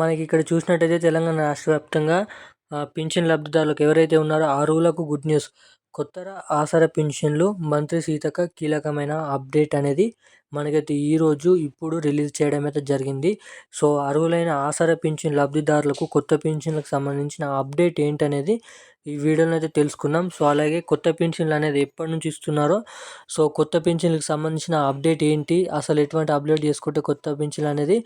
మనకి ఇక్కడ చూసినట్టయితే తెలంగాణ రాష్ట్ర వ్యాప్తంగా పింఛన్ లబ్ధిదారులకు ఎవరైతే ఉన్నారో అర్హులకు గుడ్ న్యూస్. కొత్త ఆసరా పింఛన్లు మంత్రి సీతక్క కీలకమైన అప్డేట్ అనేది మనకైతే ఈరోజు ఇప్పుడు రిలీజ్ చేయడం అయితే జరిగింది. సో అర్హులైన ఆసరా పింఛన్ లబ్ధిదారులకు కొత్త పింఛన్లకు సంబంధించిన అప్డేట్ ఏంటనేది ఈ వీడియోలో అయితే తెలుసుకున్నాం సో అలాగే కొత్త పెన్షన్లు అనేది ఎప్పటి నుంచి ఇస్తున్నారో సో కొత్త పెన్షన్లకు సంబంధించిన అప్డేట్ ఏంటి అసలు ఎటువంటి అప్డేట్ చేసుకుంటే కొత్త పెన్షన్లు అనేది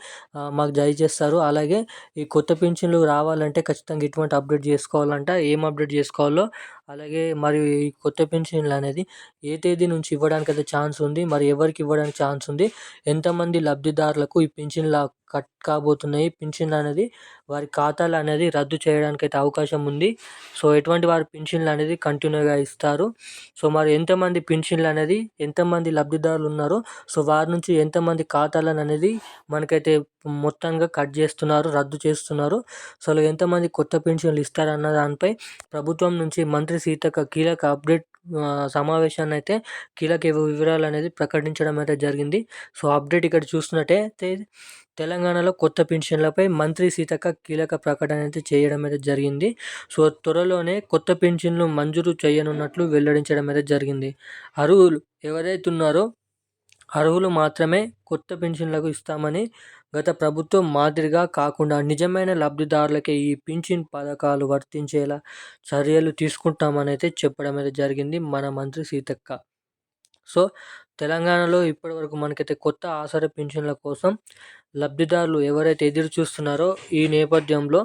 మాకు జారీ చేస్తారు అలాగే ఈ కొత్త పెన్షన్లు రావాలంటే ఖచ్చితంగా ఎటువంటి అప్డేట్ చేసుకోవాలంట ఏం అప్డేట్ చేసుకోవాలో అలాగే మరి ఈ కొత్త పెన్షన్లు అనేది ఏ తేదీ నుంచి ఇవ్వడానికి అయితే ఛాన్స్ ఉంది మరి ఎవరికి ఇవ్వడానికి ఛాన్స్ ఉంది ఎంతమంది లబ్ధిదారులకు ఈ పెన్షన్లు కట్ కాబోతున్నాయి పెన్షన్లు అనేది వారి ఖాతాలు అనేది రద్దు చేయడానికి అయితే అవకాశం ఉంది. సో ఎటువంటి వారి పెన్షన్లు అనేది కంటిన్యూగా ఇస్తారు? సో మరి ఎంతమంది పెన్షన్లు అనేది ఎంతమంది లబ్ధిదారులు ఉన్నారో సో వారి నుంచి ఎంతమంది ఖాతాలను అనేది మనకైతే మొత్తంగా కట్ చేస్తున్నారు రద్దు చేస్తున్నారు. సో ఎంతమంది కొత్త పెన్షన్లు ఇస్తారన్న దానిపై ప్రభుత్వం నుంచి మంత్రి మంత్రి సీతక్క కీలక అప్డేట్ సమావేశాన్ని అయితే కీలక వివరాలు అనేది ప్రకటించడం అయితే జరిగింది. సో అప్డేట్ ఇక్కడ చూస్తున్నట్టయితే తెలంగాణలో కొత్త పెన్షన్లపై మంత్రి సీతక్క కీలక ప్రకటన అయితే చేయడం అయితే జరిగింది. సో త్వరలోనే కొత్త పెన్షన్లు మంజూరు చేయనున్నట్లు వెల్లడించడం అయితే జరిగింది. అర్హులు ఎవరైతే ఉన్నారో అర్హులు మాత్రమే కొత్త పెన్షన్లకు ఇస్తామని గత ప్రభుత్వం మాదిరిగా కాకుండా నిజమైన లబ్ధిదారులకే ఈ పింఛన్ పథకాలు వర్తించేలా చర్యలు తీసుకుంటామని అయితే చెప్పడం అయితే జరిగింది మన మంత్రి సీతక్క. సో తెలంగాణలో ఇప్పటివరకు మనకైతే కొత్త ఆసరా పింఛన్ల కోసం లబ్ధిదారులు ఎవరైతే ఎదురు చూస్తున్నారో ఈ నేపథ్యంలో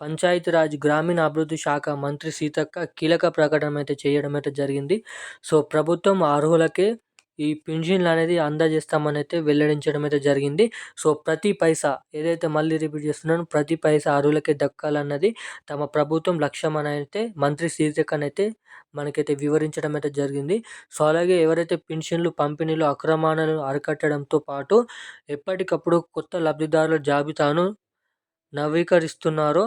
పంచాయతీరాజ్ గ్రామీణ అభివృద్ధి శాఖ మంత్రి సీతక్క కీలక ప్రకటన అయితే చేయడం అయితే జరిగింది. సో ప్రభుత్వం అర్హులకే ఈ పెన్షన్లు అనేది అందజేస్తామని అయితే వెల్లడించడం అయితే జరిగింది. సో ప్రతి పైసా ఏదైతే మళ్ళీ రిపీట్ చేస్తున్నానో ప్రతి పైసా అర్హులకే దక్కాలన్నది తమ ప్రభుత్వం లక్ష్యం అని అయితే మంత్రి సీతక్కన్ అయితే మనకైతే వివరించడం అయితే జరిగింది. సో అలాగే ఎవరైతే పెన్షన్లు పంపిణీలు అక్రమాలను అరికట్టడంతో పాటు ఎప్పటికప్పుడు కొత్త లబ్ధిదారుల జాబితాను నవీకరిస్తున్నారో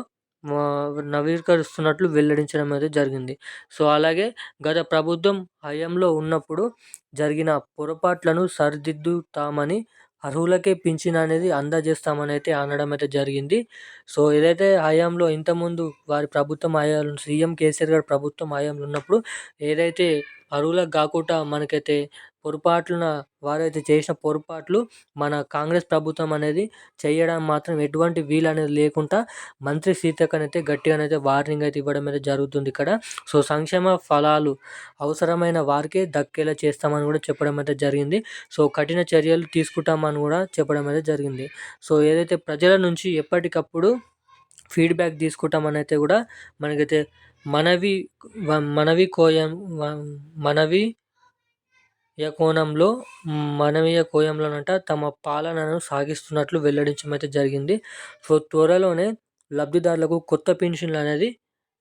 నవీకరిస్తున్నట్లు వెల్లడించడం అయితే జరిగింది. సో అలాగే గత ప్రభుత్వం హయాంలో ఉన్నప్పుడు జరిగిన పొరపాట్లను సరిదిద్దుతామని అర్హులకే పింఛన్ అనేది అందజేస్తామని అయితే అనడం అయితే జరిగింది. సో ఏదైతే హయాంలో ఇంతకుముందు వారి ప్రభుత్వం హయాంలో సీఎం కేసీఆర్ గారి ప్రభుత్వం హయాంలో ఉన్నప్పుడు ఏదైతే అర్హులకు కాకుండా మనకైతే పొరపాట్లున వారైతే చేసిన పొరపాట్లు మన కాంగ్రెస్ ప్రభుత్వం అనేది చేయడం మాత్రం ఎటువంటి వీలు అనేది లేకుండా మంత్రి సీతక్కనైతే గట్టిగానైతే వార్నింగ్ అయితే ఇవ్వడం అయితే జరుగుతుంది ఇక్కడ. సో సంక్షేమ ఫలాలు అవసరమైన వారికే దక్కేలా చేస్తామని కూడా చెప్పడం అయితే జరిగింది. సో కఠిన చర్యలు తీసుకుంటామని కూడా చెప్పడం అయితే జరిగింది. సో ఏదైతే ప్రజల నుంచి ఎప్పటికప్పుడు ఫీడ్బ్యాక్ తీసుకుంటామని అయితే కూడా మనకైతే మనవి మనవి కోయం మనవి కోణంలో మనవీయ కోయంలోనంట తమ పాలనను సాగిస్తున్నట్లు వెల్లడించడం అయితే జరిగింది. సో త్వరలోనే లబ్ధిదారులకు కొత్త పెన్షన్లు అనేది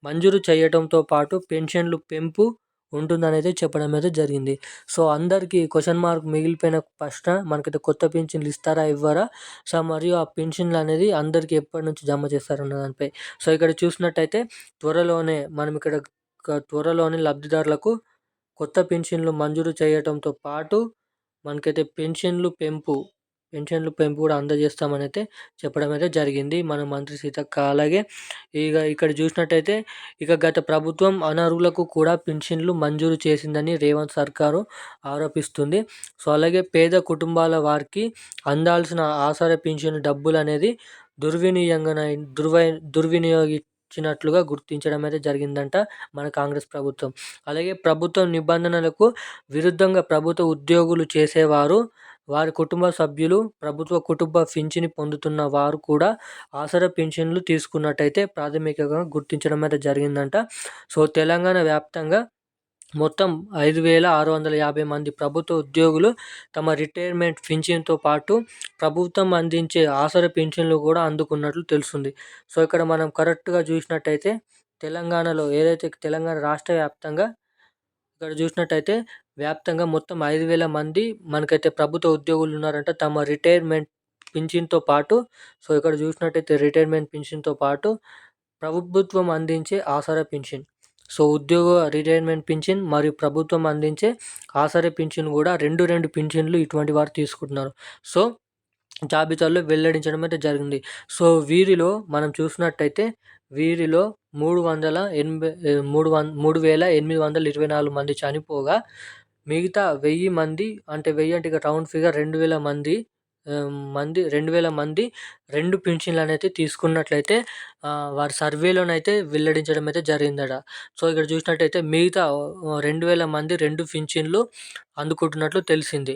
మంజూరు చేయడంతో పాటు పెన్షన్లు పెంపు ఉంటుందనేది చెప్పడం అయితే జరిగింది. సో అందరికీ క్వశ్చన్ మార్క్ మిగిలిపోయిన ప్రశ్న మనకైతే కొత్త పెన్షన్లు ఇస్తారా ఇవ్వరా? సో మరియు ఆ పెన్షన్లు అనేది అందరికీ ఎప్పటి నుంచి జమ చేస్తారన్న దానిపై. సో ఇక్కడ చూసినట్టయితే త్వరలోనే మనం ఇక్కడ త్వరలోనే లబ్ధిదారులకు కొత్త పెన్షన్లు మంజూరు చేయడంతో పాటు మనకైతే పెన్షన్లు పెంపు పెన్షన్లు పెంపు కూడా అందజేస్తామని అయితే చెప్పడం అయితే జరిగింది. మన మంత్రి సీతక్క అలాగే ఇక ఇక్కడ చూసినట్టయితే ఇక గత ప్రభుత్వం అనర్హులకు కూడా పెన్షన్లు మంజూరు చేసిందని రేవంత్ సర్కారు ఆరోపిస్తుంది. సో అలాగే పేద కుటుంబాల వారికి అందాల్సిన ఆసరా పెన్షన్ డబ్బులు అనేది దుర్వినియోగన దుర్వై దుర్వినియోగి ఇచ్చినట్లుగా గుర్తించడం అయితే జరిగిందంట మన కాంగ్రెస్ ప్రభుత్వం. అలాగే ప్రభుత్వం నిబంధనలకు విరుద్ధంగా ప్రభుత్వ ఉద్యోగులు చేసేవారు వారి కుటుంబ సభ్యులు ప్రభుత్వ కుటుంబ పింఛని పొందుతున్న వారు కూడా ఆసరా పింఛన్లు తీసుకున్నట్టయితే ప్రాథమికంగా గుర్తించడం అయితే జరిగిందంట. సో తెలంగాణ వ్యాప్తంగా మొత్తం ఐదు వేల ఆరు వందల యాభై మంది ప్రభుత్వ ఉద్యోగులు తమ రిటైర్మెంట్ పింఛన్తో పాటు ప్రభుత్వం అందించే ఆసర పింఛన్లు కూడా అందుకున్నట్లు తెలుస్తుంది. సో ఇక్కడ మనం కరెక్ట్గా చూసినట్టయితే తెలంగాణలో ఏదైతే తెలంగాణ రాష్ట్ర వ్యాప్తంగా ఇక్కడ చూసినట్టయితే వ్యాప్తంగా మొత్తం ఐదు వేల మంది మనకైతే ప్రభుత్వ ఉద్యోగులు ఉన్నారంట. తమ రిటైర్మెంట్ పింఛన్తో పాటు సో ఇక్కడ చూసినట్టయితే రిటైర్మెంట్ పింఛన్తో పాటు ప్రభుత్వం అందించే ఆసరా పింఛన్ సో ఉద్యోగ రిటైర్మెంట్ పింఛన్ మరియు ప్రభుత్వం అందించే ఆసరా పింఛన్ కూడా రెండు రెండు పింఛన్లు ఇటువంటి వారు తీసుకుంటున్నారు. సో జాబితాలో వెల్లడించడం అయితే జరిగింది. సో వీరిలో మనం చూసినట్టయితే వీరిలో మూడు వందల ఎనభై మూడు వన్ మూడు వేల ఎనిమిది వందల ఇరవై నాలుగు మంది చనిపోగా మిగతా వెయ్యి మంది అంటే వెయ్యి అంటే ఇక రౌండ్ ఫిగర్ రెండు వేల మంది మంది రెండు వేల మంది రెండు పింఛన్లు అనేది తీసుకున్నట్లయితే వారి సర్వేలోనైతే వెల్లడించడం అయితే జరిగిందట. సో ఇక్కడ చూసినట్టయితే మిగతా రెండు వేల మంది రెండు పింఛన్లు అందుకుంటున్నట్లు తెలిసింది.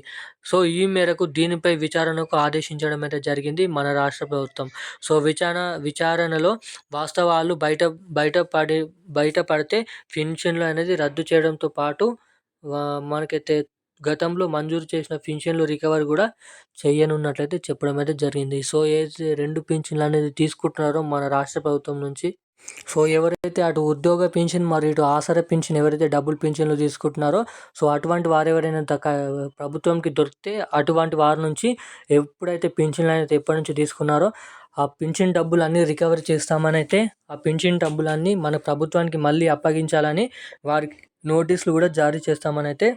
సో ఈ మేరకు దీనిపై విచారణకు ఆదేశించడం అయితే జరిగింది మన రాష్ట్ర ప్రభుత్వం. సో విచారణ విచారణలో వాస్తవాలు బయట బయటపడి బయటపడితే పింఛన్లు అనేది రద్దు చేయడంతో పాటు మనకైతే గతంలో మంజూరు చేసిన పింఛన్లు రికవరీ కూడా చేయనున్నట్లయితే చెప్పడం అయితే జరిగింది. సో ఏదైతే రెండు పింఛన్లు అనేది తీసుకుంటున్నారో మన రాష్ట్ర ప్రభుత్వం నుంచి సో ఎవరైతే అటు ఉద్యోగ పింఛన్ మరియు ఇటు ఆసర పింఛన్ ఎవరైతే డబుల్ పింఛన్లు తీసుకుంటున్నారో సో అటువంటి వారు ఎవరైనా ప్రభుత్వంకి దొరికితే అటువంటి వారి నుంచి ఎప్పుడైతే పింఛన్లు అనేది ఎప్పటి నుంచి తీసుకున్నారో ఆ పింఛన్ డబ్బులన్నీ రికవరీ చేస్తామని అయితే ఆ పింఛన్ డబ్బులన్నీ మన ప్రభుత్వానికి మళ్ళీ అప్పగించాలని వారికి నోటీసులు కూడా జారీ చేస్తామని అయితే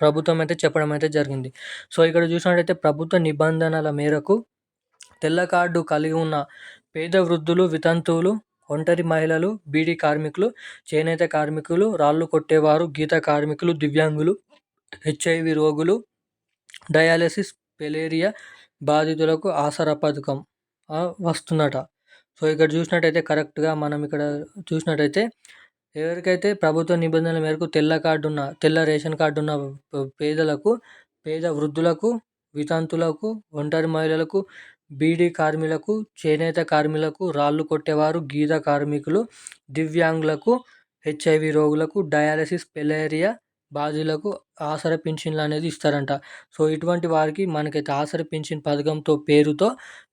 ప్రభుత్వం అయితే చెప్పడం అయితే జరిగింది. సో ఇక్కడ చూసినట్టయితే ప్రభుత్వ నిబంధనల మేరకు తెల్ల కార్డు కలిగి ఉన్న పేద వృద్ధులు వితంతువులు ఒంటరి మహిళలు బీడీ కార్మికులు చేనేత కార్మికులు రాళ్ళు కొట్టేవారు గీత కార్మికులు దివ్యాంగులు హెచ్ఐవి రోగులు డయాలసిస్ పెలేరియా బాధితులకు ఆసరా పథకం. వస్తుందట సో ఇక్కడ చూసినట్టయితే కరెక్ట్గా మనం ఇక్కడ చూసినట్టయితే ఎవరికైతే ప్రభుత్వ నిబంధనల మేరకు తెల్ల కార్డు ఉన్న తెల్ల రేషన్ కార్డు ఉన్న పేదలకు పేద వృద్ధులకు వితంతులకు ఒంటరి మహిళలకు బీడీ కార్మికులకు చేనేత కార్మికులకు రాళ్ళు కొట్టేవారు గీత కార్మికులు దివ్యాంగులకు హెచ్ఐవి రోగులకు డయాలసిస్ పెలేరియా బాధితులకు ఆసర పింఛన్లు అనేది ఇస్తారంట. సో ఇటువంటి వారికి మనకైతే ఆసర పింఛన్ పథకంతో పేరుతో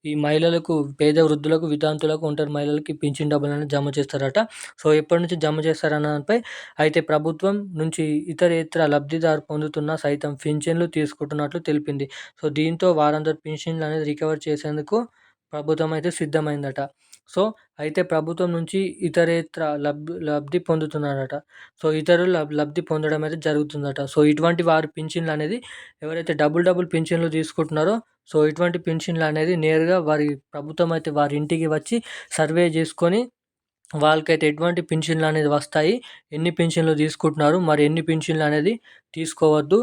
ఈ మహిళలకు పేద వృద్ధులకు విధాంతులకు ఉంటారు మహిళలకి పింఛన్ డబ్బులు అనేది జమ చేస్తారట. సో ఎప్పటి నుంచి జమ చేస్తారన్న దానిపై అయితే ప్రభుత్వం నుంచి ఇతర ఇతర లబ్ధిదారు పొందుతున్న సైతం పింఛన్లు తీసుకుంటున్నట్లు తెలిపింది. సో దీంతో వారందరూ పింఛన్లు అనేది రికవర్ చేసేందుకు ప్రభుత్వం అయితే సిద్ధమైందట. సో అయితే ప్రభుత్వం నుంచి ఇతరేతర లబ్ధి లబ్ధి పొందుతున్నారట. సో ఇతరులు లబ్ధి పొందడం అయితే జరుగుతుందట. సో ఇటువంటి వారి పింఛన్లు అనేది ఎవరైతే డబుల్ డబుల్ పింఛన్లు తీసుకుంటున్నారో సో ఇటువంటి పింఛన్లు అనేది నేరుగా వారి ప్రభుత్వం అయితే వారి ఇంటికి వచ్చి సర్వే చేసుకొని వాళ్ళకైతే ఎటువంటి పింఛన్లు అనేది వస్తాయి ఎన్ని పింఛన్లు తీసుకుంటున్నారు మరి ఎన్ని పింఛన్లు అనేది తీసుకోవద్దు.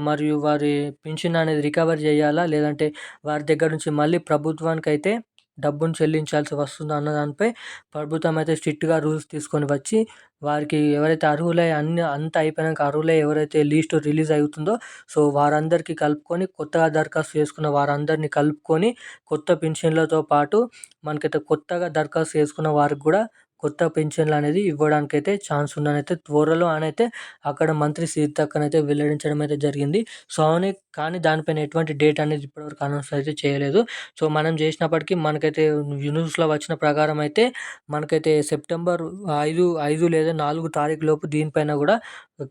మరియు వారి పింఛన్ అనేది రికవర్ చేయాలా? లేదంటే వారి దగ్గర నుంచి మళ్ళీ ప్రభుత్వానికి అయితే డబ్బును చెల్లించాల్సి వస్తుందో అన్న దానిపై ప్రభుత్వం అయితే స్ట్రిక్ట్గా రూల్స్ తీసుకొని వచ్చి వారికి ఎవరైతే అర్హులై అన్ని అంతా అయిపోయాక అర్హులై ఎవరైతే లీస్ట్ రిలీజ్ అవుతుందో సో వారందరికీ కలుపుకొని కొత్తగా దరఖాస్తు చేసుకున్న వారందరినీ కలుపుకొని కొత్త పెన్షన్లతో పాటు మనకైతే కొత్తగా దరఖాస్తు చేసుకున్న వారికి కూడా కొత్త పెన్షన్లు అనేది ఇవ్వడానికి అయితే ఛాన్స్ ఉందని అయితే త్వరలో అని అయితే అక్కడ మంత్రి సీతక్కన అయితే వెల్లడించడం అయితే జరిగింది. సో అవును కానీ దానిపైన ఎటువంటి డేట్ అనేది ఇప్పటివరకు అనౌన్స్ అయితే చేయలేదు. సో మనం చేసినప్పటికీ మనకైతే న్యూస్లో వచ్చిన ప్రకారం అయితే మనకైతే సెప్టెంబర్ ఐదు ఐదు లేదా నాలుగు తారీఖు లోపు దీనిపైన కూడా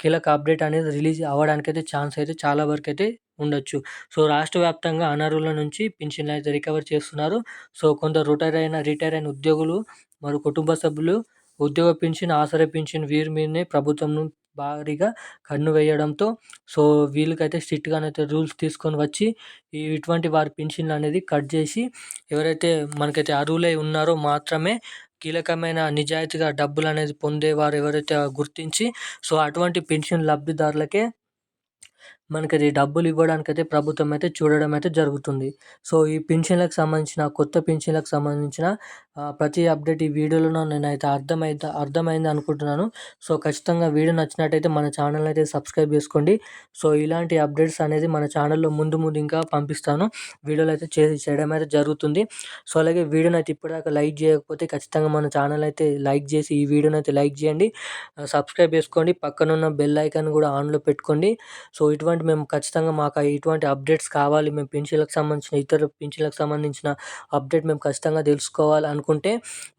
కీలక అప్డేట్ అనేది రిలీజ్ అవ్వడానికి అయితే ఛాన్స్ అయితే చాలా వరకు అయితే ఉండొచ్చు. సో రాష్ట్ర వ్యాప్తంగా అనర్హుల నుంచి పెన్షన్లు అయితే రికవర్ చేస్తున్నారు. సో కొందరు రిటైర్ అయిన రిటైర్ అయిన ఉద్యోగులు మరియు కుటుంబ సభ్యులు ఉద్యోగ పింఛన్ ఆసరా పింఛన్ వీరి మీదనే ప్రభుత్వం భారీగా కన్ను వేయడంతో సో వీళ్ళకైతే స్ట్రిక్ట్గానైతే రూల్స్ తీసుకొని వచ్చి ఇటువంటి వారి పింఛన్లు అనేది కట్ చేసి ఎవరైతే మనకైతే అర్హులై ఉన్నారో మాత్రమే కీలకమైన నిజాయితీగా డబ్బులు అనేది పొందేవారు ఎవరైతే గుర్తించి సో అటువంటి పెన్షన్ లబ్ధిదారులకే మనకి అది డబ్బులు ఇవ్వడానికైతే ప్రభుత్వం అయితే చూడడం అయితే జరుగుతుంది. సో ఈ పింఛన్లకు సంబంధించిన కొత్త పింఛన్లకు సంబంధించిన ప్రతి అప్డేట్ ఈ వీడియోలో నేనైతే అర్థమైతే అర్థమైంది అనుకుంటున్నాను. సో ఖచ్చితంగా వీడియో నచ్చినట్టయితే మన ఛానల్ అయితే సబ్స్క్రైబ్ చేసుకోండి. సో ఇలాంటి అప్డేట్స్ అనేది మన ఛానల్లో ముందు ముందు ఇంకా పంపిస్తాను. వీడియోలు అయితే చేసి చేయడం అయితే జరుగుతుంది. సో అలాగే వీడియోని అయితే ఇప్పటిదాకా లైక్ చేయకపోతే ఖచ్చితంగా మన ఛానల్ అయితే లైక్ చేసి ఈ వీడియోని అయితే లైక్ చేయండి. సబ్స్క్రైబ్ చేసుకోండి. పక్కనున్న బెల్ ఐకాన్ కూడా ఆన్లో పెట్టుకోండి. సో ఇటువంటి ఇటువంటి మేము ఖచ్చితంగా మాకు ఇటువంటి అప్డేట్స్ కావాలి. మేము పెన్షన్లకు సంబంధించిన ఇతర పెన్షన్లకు సంబంధించిన అప్డేట్ మేము ఖచ్చితంగా తెలుసుకోవాలి అనుకుంటే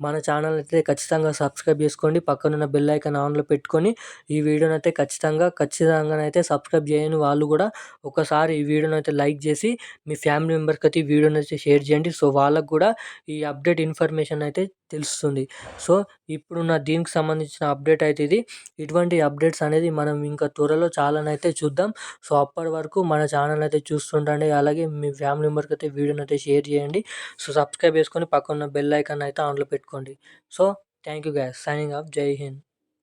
మన ఛానల్ అయితే ఖచ్చితంగా సబ్స్క్రైబ్ చేసుకోండి. పక్కనున్న బెల్ ఐకాన్ ఆన్లో పెట్టుకొని ఈ వీడియోని అయితే ఖచ్చితంగా ఖచ్చితంగా అయితే సబ్స్క్రైబ్ చేయని వాళ్ళు కూడా ఒకసారి ఈ వీడియోని అయితే లైక్ చేసి మీ ఫ్యామిలీ మెంబర్కి అయితే ఈ వీడియోని అయితే షేర్ చేయండి. సో వాళ్ళకు కూడా ఈ అప్డేట్ ఇన్ఫర్మేషన్ అయితే తెలుస్తుంది. సో ఇప్పుడున్న దీనికి సంబంధించిన అప్డేట్ అయితే ఇది. ఇటువంటి అప్డేట్స్ అనేది మనం ఇంకా త్వరలో చాలానైతే చూద్దాం. సో అప్పటి వరకు మన ఛానల్ అయితే చూస్తుండండి. అలాగే మీ ఫ్యామిలీ మెంబర్కి అయితే వీడియోని అయితే షేర్ చేయండి. సో సబ్స్క్రైబ్ చేసుకొని పక్కన బెల్ ఐకాన్ అయితే ఆన్లో పెట్టుకోండి. So thank you guys. Signing off. జై హింద్.